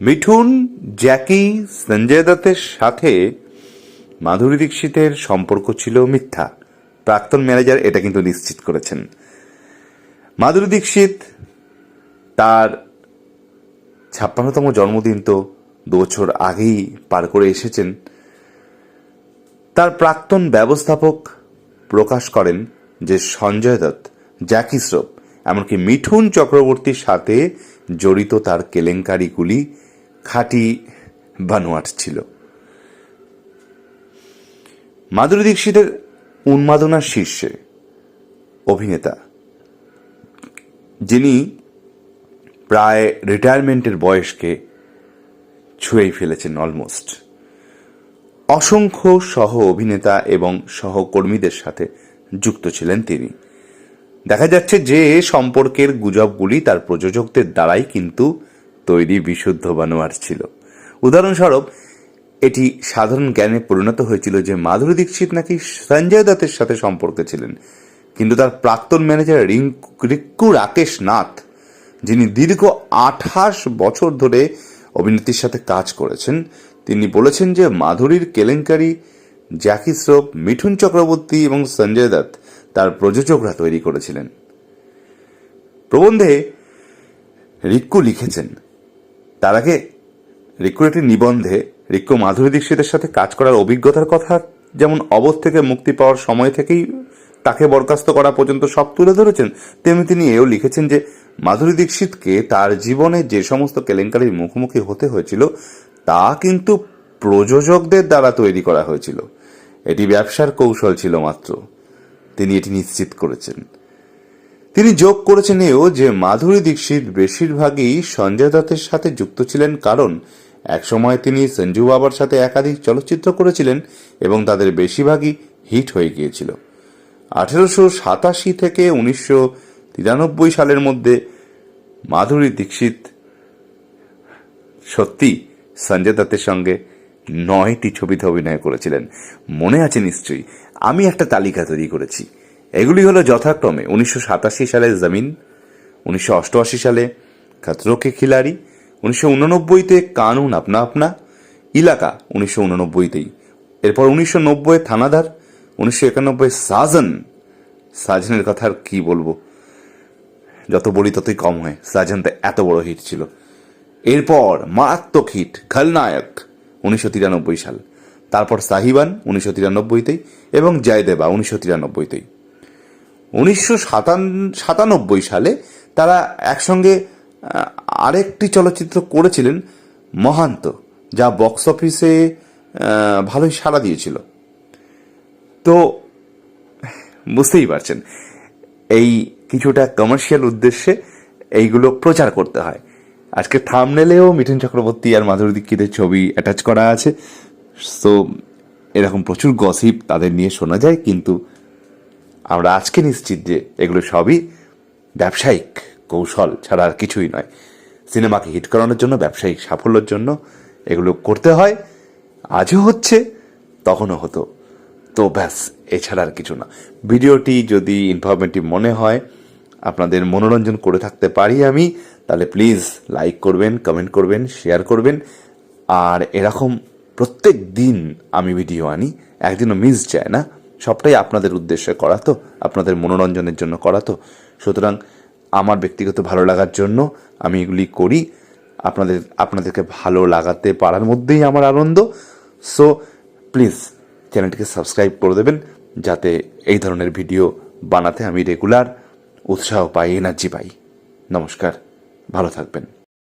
মিঠুন, জ্যাকি, সঞ্জয় দত্তের সাথে মাধুরী দীক্ষিতের সম্পর্ক ছিল মিথ্যা। প্রাক্তন ম্যানেজার এটা কিন্তু নিশ্চিত করেছেন। মাধুরী দীক্ষিত তার ছাপ্পান্নতম জন্মদিন তো দু বছর আগেই পার করে এসেছেন। তার প্রাক্তন ব্যবস্থাপক প্রকাশ করেন যে সঞ্জয় দত্ত, জ্যাকি শ্রফ এমনকি মিঠুন চক্রবর্তীর সাথে জড়িত তার কেলেঙ্কারিগুলি খাঁটি বানোয়াট ছিল। মাধুরী দীক্ষিতের উন্মাদনার শীর্ষে অভিনেতা, যিনি প্রায় রিটায়ারমেন্টের বয়সকে ছুঁয়েই ফেলেছেন অলমোস্ট। অসংখ্য সহ অভিনেতা এবং সহকর্মীদের সাথে যুক্ত ছিলেন তিনি। দেখা যাচ্ছে যে সম্পর্কের গুজবগুলি তার প্রযোজকদের দ্বারাই কিন্তু তৈরি বিশুদ্ধ বানোয়ার ছিল। উদাহরণস্বরূপ, এটি সাধারণ জ্ঞানে পরিণত হয়েছিল যে মাধুরী দীক্ষিত নাকি সঞ্জয় দত্তের সাথে সম্পর্কে ছিলেন, কিন্তু তার প্রাক্তন ম্যানেজার রিক্কু রাকেশ নাথ, যিনি দীর্ঘ আঠাশ বছর ধরে অভিনেত্রীর সাথে কাজ করেছেন, তিনি বলেছেন যে মাধুরীর কেলেঙ্কারি, জ্যাকি শ্রফ মিঠুন চক্রবর্তী এবং সঞ্জয় দত্ত তার প্রযোজকরা তৈরি করেছিলেন। প্রবন্ধে রিক্কু লিখেছেন তার আগে রিক্কুর একটি নিবন্ধে রিক্কু মাধুরী দীক্ষিতের সাথে কাজ করার অভিজ্ঞতার কথা, যেমন অবধ থেকে মুক্তি পাওয়ার সময় থেকেই তাকে বরখাস্ত করা পর্যন্ত সব তুলে ধরেছেন, তেমনি তিনি এও লিখেছেন যে মাধুরী দীক্ষিতকে তার জীবনে যে সমস্ত কেলেঙ্কারির মুখোমুখি হতে হয়েছিল, তা কিন্তু প্রযোজকদের দ্বারা তৈরি করা হয়েছিল। এটি ব্যবসার কৌশল ছিল মাত্র। তিনি এটি নিশ্চিত করেছেন। তিনি যোগ করেছেন এও যে মাধুরী দীক্ষিত বেশিরভাগই সঞ্জয় দত্তের সাথে যুক্ত ছিলেন কারণ একসময় তিনি সঞ্জু বাবার সাথে একাধিক চলচ্চিত্র করেছিলেন এবং তাদের বেশিরভাগই হিট হয়ে গিয়েছিল। আঠেরোশো সাতাশি থেকে উনিশশো তিরানব্বই সালের মধ্যে মাধুরী দীক্ষিত সত্যি সঞ্জয় দত্তের সঙ্গে নয়টি ছবিতে অভিনয় করেছিলেন। মনে আছে নিশ্চয়ই, আমি একটা তালিকা তৈরি করেছি। এগুলি হলো যথাক্রমে উনিশশো সাতাশি সালে জমিন, উনিশশো অষ্টআশি সালে খতরোকে খিলাড়ি, উনিশশো উননব্বইতে কানুন আপনা আপনা, ইলাকা উনিশশো উননব্বইতেই। এরপর উনিশশো নব্বই থানাদার উনিশশো একানব্বই সাজন। সাজনের কথা আর কি বলব? যত বলি ততই কম হয়। সাজন তো এত বড় হিট ছিল। এরপর মারাত্মক হিট, খলনায়ক, উনিশশো তিরানব্বই সাল। তারপর সাহিবান, উনিশশো তিরানব্বইতেই এবং জয়দেবা, উনিশশো তিরানব্বইতেই। উনিশশো সাতানব্বই সালে তারা একসঙ্গে আরেকটি চলচ্চিত্র করেছিলেন মহান্ত, যা বক্স অফিসে ভালোই সাড়া দিয়েছিল। তো, বুঝতেই পারছেন, এই কিছুটা কমার্শিয়াল উদ্দেশ্যে এইগুলো প্রচার করতে হয়। আজকে থামনেলেও মিঠুন চক্রবর্তী আর মাধুরী দীক্ষিতের ছবি অ্যাটাচ করা আছে। তো এরকম প্রচুর গসিপ তাদের নিয়ে শোনা যায়, কিন্তু আমরা আজকে নিশ্চিত যে এগুলো সবই ব্যবসায়িক কৌশল ছাড়া আর কিছুই নয়। সিনেমাকে হিট করানোর জন্য, ব্যবসায়িক সাফল্যের জন্য এগুলো করতে হয়। আজও হচ্ছে, তখনও হতো। তো ব্যাস, এছাড়া আর কিছু না। ভিডিওটি যদি ইনফরমেটিভ মনে হয়, আপনাদের মনোরঞ্জন করে থাকতে পারি আমি, তাহলে প্লিজ লাইক করবেন কমেন্ট করবেন শেয়ার করবেন। আর এরকম প্রত্যেক দিন আমি ভিডিও আনি। একদিনও মিস যায় না। সবটাই আপনাদের উদ্দেশ্যে করা তো, আপনাদের মনোরঞ্জনের জন্য করা তো। সুতরাং আমার ব্যক্তিগত ভালো লাগার জন্য আমি এগুলি করি। আপনাদের, আপনাদেরকে ভালো লাগাতে পারার মধ্যেই আমার আনন্দ। সো প্লিজ চ্যানেলটিকে সাবস্ক্রাইব করে দেবেন, যাতে এই ধরনের ভিডিও বানাতে আমি রেগুলার উৎসাহ পাই এনার্জি পাই। নমস্কার, ভালো থাকবেন।